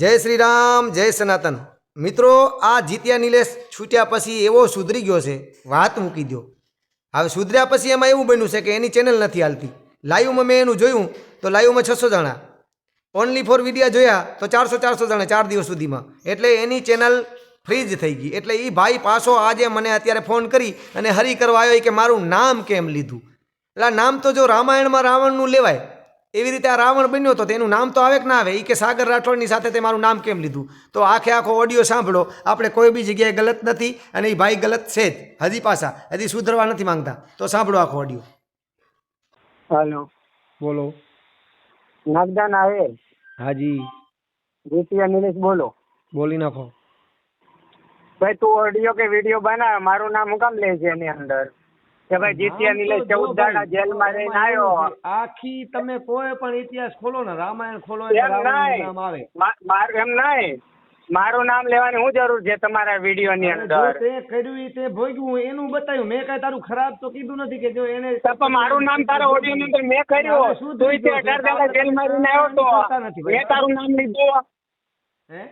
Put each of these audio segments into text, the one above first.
જય શ્રી રામ જય સનાતન. મિત્રો, આ જીત્યા નિલેશ છૂટ્યા પછી એવો સુધરી ગયો છે, વાત મૂકી દો હવે સુધર્યા પછી એમાં એવું બન્યું છે કે એની ચેનલ નથી હાલતી. લાઈવમાં મેં એનું જોયું, તો લાઈવમાં છસો જણા. ઓનલી ફોર વિડીયા જોયા, તો ચારસો ચારસો જણા ચાર દિવસ સુધીમાં. એટલે એની ચેનલ ફ્રીજ થઈ ગઈ. એટલે એ ભાઈ પાછો આજે મને અત્યારે ફોન કરી અને હરી કરવા આવ્યો કે મારું નામ કેમ લીધું? એટલે નામ તો જો રામાયણમાં રાવણનું લેવાય એવી રીતે આ રાવણ બન્યો તો તેનું નામ તો આવે કે ના આવે? એ કે સાગર રાઠોડની સાથે તે મારું નામ કેમ લીધું? તો આખે આખો ઓડિયો સાંભળો. આપણે કોઈ બી જગ્યાએ ગલત નથી અને એ ભાઈ ગલત છે જ. હજી પાછા. હજી સુધરવા નથી માંગતા. તો સાંભળો આખો ઓડિયો હાલો. બોલો. નાગદાન આવે. હાજી. જીતિયા નિલેશ બોલો. બોલી નાખો. ભાઈ તું ઓડિયો કે વીડિયો બનાવ? મારું નામ હું કામ લે છે એની અંદર. કે ભાઈ જીતિયા નિલેશ ચૌદ દાડા જેલમાં રહીને આવ્યો. આખી તમે કોઈ પણ ઇતિહાસ ખોલો ને રામાયણ ખોલો એમ નામ આવે. મારું એમ નહીં. મારું નામ લેવાની હું જરૂર છે તમારા વીડિયો ની અંદર? તે કર્યું તે ભોગ્યું એનું બતાવ્યું. મેં કઈ તારું ખરાબ તો કીધું નથી કે જો એને તો મારું નામ તારા ઓડિયો ની અંદર મેં કર્યું. તું તે અઢાર દાડા જેલમાં રહીને આવ્યો તો. મેં તારું નામ લીધું. હે?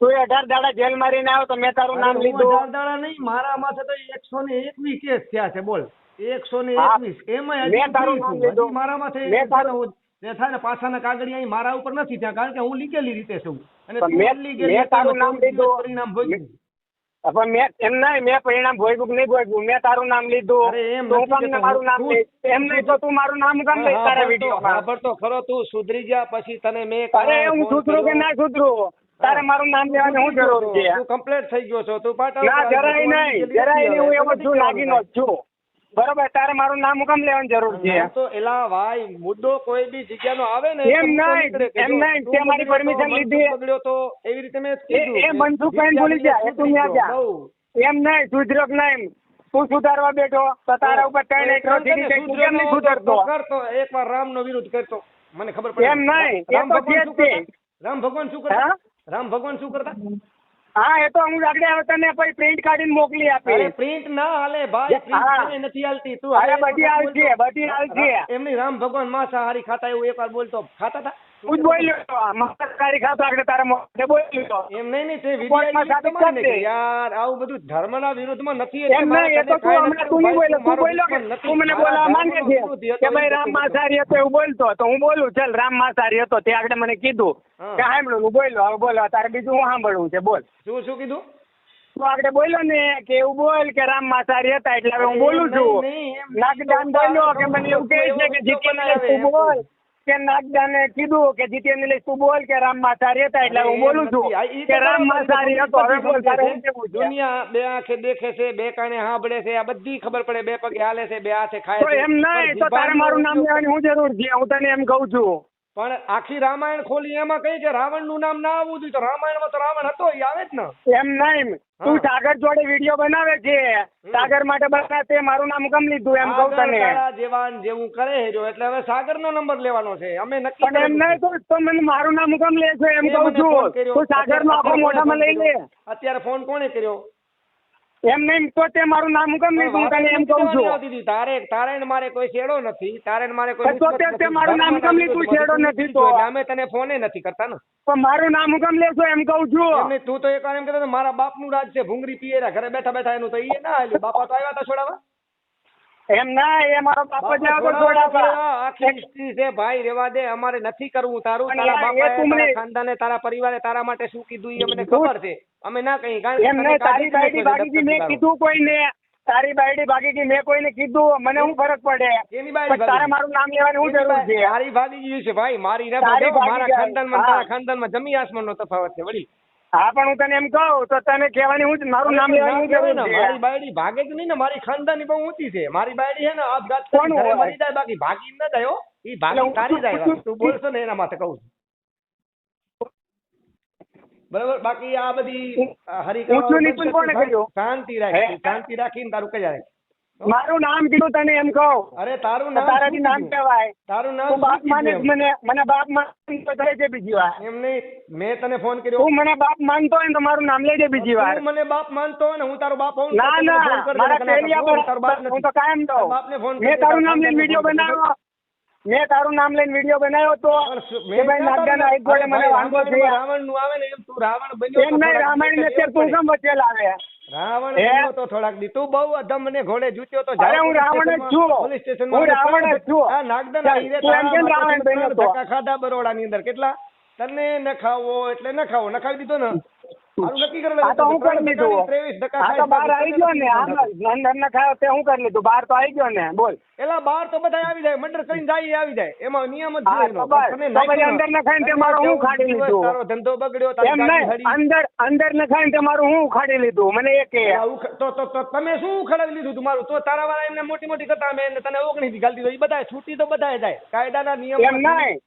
તું અઢાર દાડા જેલમાં રહીને આવ્યો તો મેં તારું નામ લીધું. અઢાર દાડા નહીં મારા માથે તો એકસો ને એકવીસ કેસ થયા છે બોલ. એકસો ને એકવીસ. એમાં મેં તારું નામ લીધું. મારા માથે મેં તારું- જે થાય ને પાછાના કાગળ અહીં મારા ઉપર નથી ત્યાં કારણ કે હું લીગેલી રીતે છું. અને મેં- તારું નામ લીધું. પરિણામ ભોગ્યું. પણ મેં એમ નહીં મેં પરિણામ ભોગવું નહીં ભોગવું મેં તારું નામ લીધું. અરે એમ તું નથી મારું નામ લઈશ એમ નહીં તો તું મારું નામ કેમ લઈશ તારા વીડિયો ખબર તો ખરો તું સુધરી ગયા પછી તને મેં અરે હું સુધરું કે. ના સુધરું? તારે મારું નામ લેવાની શું જરૂર છે? તું કમ્પ્લેટ થઈ ગયો છો તું પાટા ના જરાય નહીં જરાય નહીં હું એવો છું લાગીનો છું. બરોબર તારે મારું નામ કેમ લેવાની જરૂર છે? તો એલા ભાઈ મુદ્દો કોઈ બી જગ્યાનો આવે ને એમ નહીં, એમ નહીં, તે મારી મનસુખ લીધી. બગડ્યો તો એવી રીતે મેં કીધું. એ મનસુખભાઈ ભૂલી જા એ તું ન્યા જા. એમ નહીં સુધર્યો નહીં તું સુધારવા બેઠો તો તારા ઉપર ત્રણ એક કર થઈ તું કેમ નહીં સુધરતો? કરતો એકવાર રામનો વિરોધ કરતો. મને ખબર પડે. એમ નહીં, એ રામ તો છે રામ ભગવાન શું કરતા હા? રામ ભગવાન શું કરતા? હા એ તો હું આગળ આવે તને પછી પ્રિન્ટ કાઢીને મોકલી અરે પ્રિન્ટ ના હાલે ભાઈ પ્રિન્ટ નથી હાલતી. તું અરે બધી હાલશે, બોલતો. બધી આવજે એમની રામ ભગવાન માંસાહારી ખાતા એવું એકવાર બોલતો ખાતા હતા? તું જ બોલ્યો મસ્તકારી ખાતો આગળ તારા મોઢે બોલ્યો એમ નહીં નહીં તે કોર્ટમાં વીડિયો સાબિત તમારે કરી દે. ને કે યાર આવું બધું ધર્મના વિરોધમાં નથી એમ નહીં એ તો તું હમણાં તું નહીં બોલ્યો તું બોલ્યો કે મારો દુશ્મન નથી. તું મને મારા માંગે છે ધર્મનો વિરોધી હતો, કે ભાઈ રામ. માસારી હતો એવું બોલતો તો હું બોલું ચાલ રામ માસારી હતો તે આગળ મને કીધું. કે સાંભળ્યું હું બોલ્યો હવે બોલો તારે બીજું હું સાંભળવું છે? બોલ. શું શું કીધું? તું આગળ બોલ્યો ને કે એવું બોલ કે રામ માસારી હતા એટલે હવે હું બોલું છું. નાગદાન બોલ્યો કે મને એવું કહે છે કે જીતી બોલ. કે નાગદાને કીધું કે જીતી નિલેશ તું બોલ કે રામ માસારી હતા એટલે હું બોલું છું કે રામ બરાબર હતો દુનિયા બે આંખે દેખે છે બે કાને સાંભળે છે આ બધી ખબર પડે બે પગે હાલે છે બે હાથે ખાય તો છે. એમ નહીં તો તારે મારું નામ લેવાની હું જરૂર છે? હું તને એમ કહું છું. પણ આખી રામાયણ ખોલી એમાં કઈ કે રાવણનું નામ ના આવવું જોઈએ. તો રામાયણમાં તો રાવણ હતો એ આવે જ ને. એમ નહીં તું સાગર જોડે વીડિયો બનાવે છે. સાગર માટે બનાવે તે મારું નામ કેમ લીધું એમ કહું તને. જેવાન જેવું કરે હેજો એટલે હવે સાગર નો નંબર લેવાનો છે. અમે નક્કી પણ એમ નહીં તો તો મને મારું નામ કેમ લે છે એમ કહું છું. તું સાગર નો આખો મોઢામાં લઈ લે. અત્યારે ફોન કોણે કર્યો? એમ નહીં તો તે મારું નામ કેમ નહીં હું તને એમ કહું છું. દીદી. તારે તારે ને મારે કોઈ છેડો નથી. તારે ને મારે કોઈ તો તે-. મારું નામ કેમ નહીં તું છેડો નથી તો. નામે અમે તને ફોને નથી કરતા ને. પણ મારું નામ કેમ લેશો એમ કહું છું? એમને તું તો એકવાર એમ કહેતો હતો, મારા બાપનું રાજ છે ભૂંગરી પીએરા ઘરે બેઠા બેઠા એનું તો એ ના બાપા તો આવ્યા હતા છોડાવવા. એમ ના એ મારો બાપ જ બાપા. આખી હિસ્ટ્રી છે ભાઈ રેવા દે અમારે નથી કરવું તારું તારા મને- તારા ખાનદાને તારા પરિવારે તારા માટે શું કીધું એ અમને ખબર છે અમે ના કહી કારણ કે એમ નહીં તારી બાયડી ભાગી ગઈ મેં કીધું કોઈને તારી બાયડી ભાગી ગઈ મેં કોઈને કીધું મને શું ફરક પડે તારે મારું નામ લેવાની શું જરૂર છે તારી ભાગી ગયું છે ભાઈ મારી ના મારા. ખાનદાનમાં તારા હા. તારા ખાનદાનમાં જમી આસમાનનો તફાવત છે વળી હા પણ હું તને એમ કહું તો તને કહેવાની હું મારું નામ લેવાની જરૂર ને, મારી બાયડી ભાગે જ નહીં ને મારી ખાનદાની બહુ ઊંચી છે. મારી બાયડી છે ને આપઘાત કોણ? મરી જાય બાકી ભાગી ન જાય હો. ઈ એટલે ભાગી તારી જાય તું બોલશો ને એના માથે કહું છું. બરાબર? બાકી આ બધી હરિકા શાંતિ રાખી શાંતિ રાખીને તારું કજા રાખ મારું નામ કીધું તને એમ કહું. અરે તારું તો નામ તારાથી નામ? કહેવાય. તારું નામ બાપ માને મને મને બાપ માન તો થાય છે બીજી વાર. એમ નહીં મેં તને ફોન કર્યો. હું મને બાપ માનતો હોય તો મારું નામ લેજે બીજી વાર. તું મને બાપ માનતો હોય ને હું તારો બાપ હોઉં ના ના મારા તને પર તારો બાપ હું તો કાયમ દઉં. બાપને ફોન મેં તારું નામ લઈને વિડિયો. બનાવ્યો. મેં તારું નામ લઈને વીડિયો બનાવ્યો તો મેં કે ભાઈ નાગદાના એક ગોળે મને વાંધો છે રાવણનું આવે ને એમ તું રાવણ બન્યો એમ નહીં રામાયણ ને તું કેમ વચ્ચે લાવે રાવણ તો થોડાક દી. તું બહુ અધમ ને ઘોડે જૂત્યો તો અરે હું રાવણ જ છું. પોલીસ સ્ટેશનમાં હું રાવણ જ છું. આ નાગદન હીરે તું રાવણ બન્યો તો? ખાધા બરોડાની અંદર. કેટલા? તને ન ખાવો એટલે ન ખાવો નખાવી દીધો ને? તમે શું ઉખાડી લીધું તમારું તો તારા વાળા એમને મોટી મોટી કરતા તને ઓગણી ગાલી દીધો એ બધા છૂટી તો બધા જાય. કાયદાના નિયમ એમ નહીં.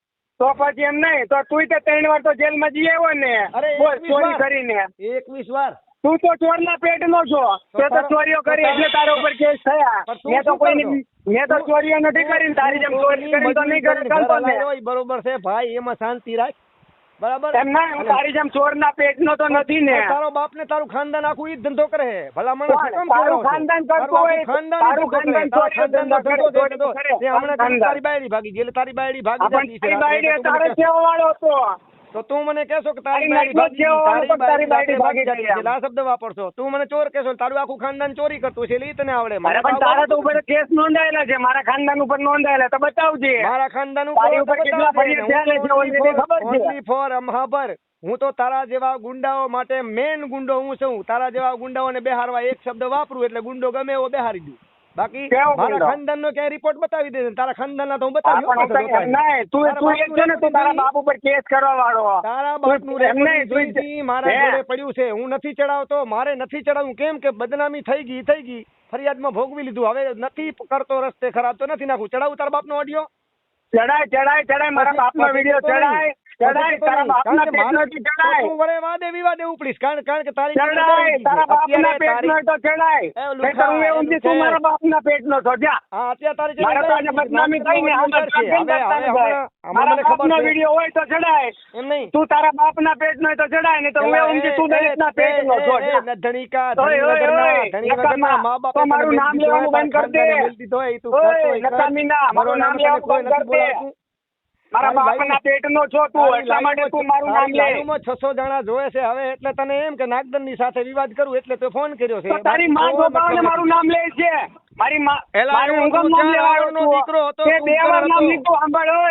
તો પછી એમ નહીં તો તું તો ત્રણ વાર તો જેલમાં જઈ આવ્યો ને. બોલ ચોરી કરીને. એકવીસ વાર. તું તો ચોરના પેટનો છો. તે તો ચોરીઓ કરી એટલે તારા ઉપર કેસ થયા. મેં તો કોઈ મેં તો ચોરીઓ નથી કરી તારી જેમ ચોરી કરી તો નહીં કરે. બરોબર છે. ભાઈ એમાં શાંતિ રાખ. બરાબર? એમ ના હું તારી જેમ પેટ નો તો નથી ને. તારો બાપ ને તારું ખાનદાન આખું ઈ ધંધો કરે ભલા મને કામ તારું ખાનદાન કરતો હોય, ખાનદાન તારું ખાનદાન તો ખાનદાન નો ધંધો કરે. તે હમણાં તારી બાયડી ભાગી ગઈ એટલે તારી બાયડી ભાગી જતી છે. તારી બાયડી તારે કેવો વાળો હતો. તો તું મને કહેશો કે તારી બાયડી તારી બાયડી ભાગી ગઈ. છે. શબ્દ વાપરશો. તું મને ચોર કહેશો તારું આખું ખાનદાન ચોરી કરતું છે એટલે તને આવડે. મારા પણ તારા તો ઉપર કેસ નોંધાયેલા છે. મારા ખાનદાન ઉપર નોંધાયેલા તો બતાવજે. મારા ખાનદાન ઉપર કેટલા ફરિયાદ ખબર છે? ફોર અમહાબર હું તો તારા જેવા ગુંડાઓ માટે મેન ગુંડો હું છું. તારા જેવા ગુંડાઓને બેહારવા એક શબ્દ વાપરું એટલે ગુંડો ગમે એવો બેહારી દઉં. બાકી મારા ખાનદાન નો ક્યાંય રિપોર્ટ બતાવી દે તારા ખાનદાનના તો હું બતાવી. તું તું એક છે ને તું તારા બાપ ઉપર કેસ કરવા વાળો તારા બાપનું રેકોર્ડિંગ મારા? જોડે પડ્યું છે. હું નથી ચડાવતો મારે નથી ચડાવવું. કેમ કે બદનામી થઈ ગઈ થઈ ગઈ. ફરિયાદમાં ભોગવી લીધું. હવે નથી કરતો રસ્તે ખરાબ તો નથી નાખું ચડાવું તારા બાપનો ઓડિયો ચડાય ચડાય ચડાય. મારા બાપનો વિડિયો ચડાય. વિવાદે ઉપડીશ કારણ કારણ કે તારી તારા બાપના પેટનો તો ચડાય હું એવું તું. મારા બાપના પેટનો છો જા હા અત્યારે તારી મારે બદનામી મારા બાપનો. હોય ચડાય એમ નહીં તું તારા બાપના પેટનો તો ચડાય ને તો હું એવું નથી તું દલિતના પેટનો છો જા. ધનિકા ઓય, ઓય, ઓય, નકામા. મા બાપ તો મારું નામ લેવાનું બંધ કર દે. નકામીના, મારું નામ લેવાનું બંધ કર દે. મારા બાપના પેટનો છો તું એટલા માટે તું મારું નામ લે છસો જણા જોવે છે હવે એટલે તને એમ કે નાગદનની સાથે વિવાદ કરું એટલે તો ફોન કર્યો છે તારી માં ગોપાળને મારું નામ લે છે મારી માં મારું નામ ચાર લેવા વારનો આવ્યો છું? દીકરો હતો, તે બે વાર નામ. લીધું સાંભળ ઓય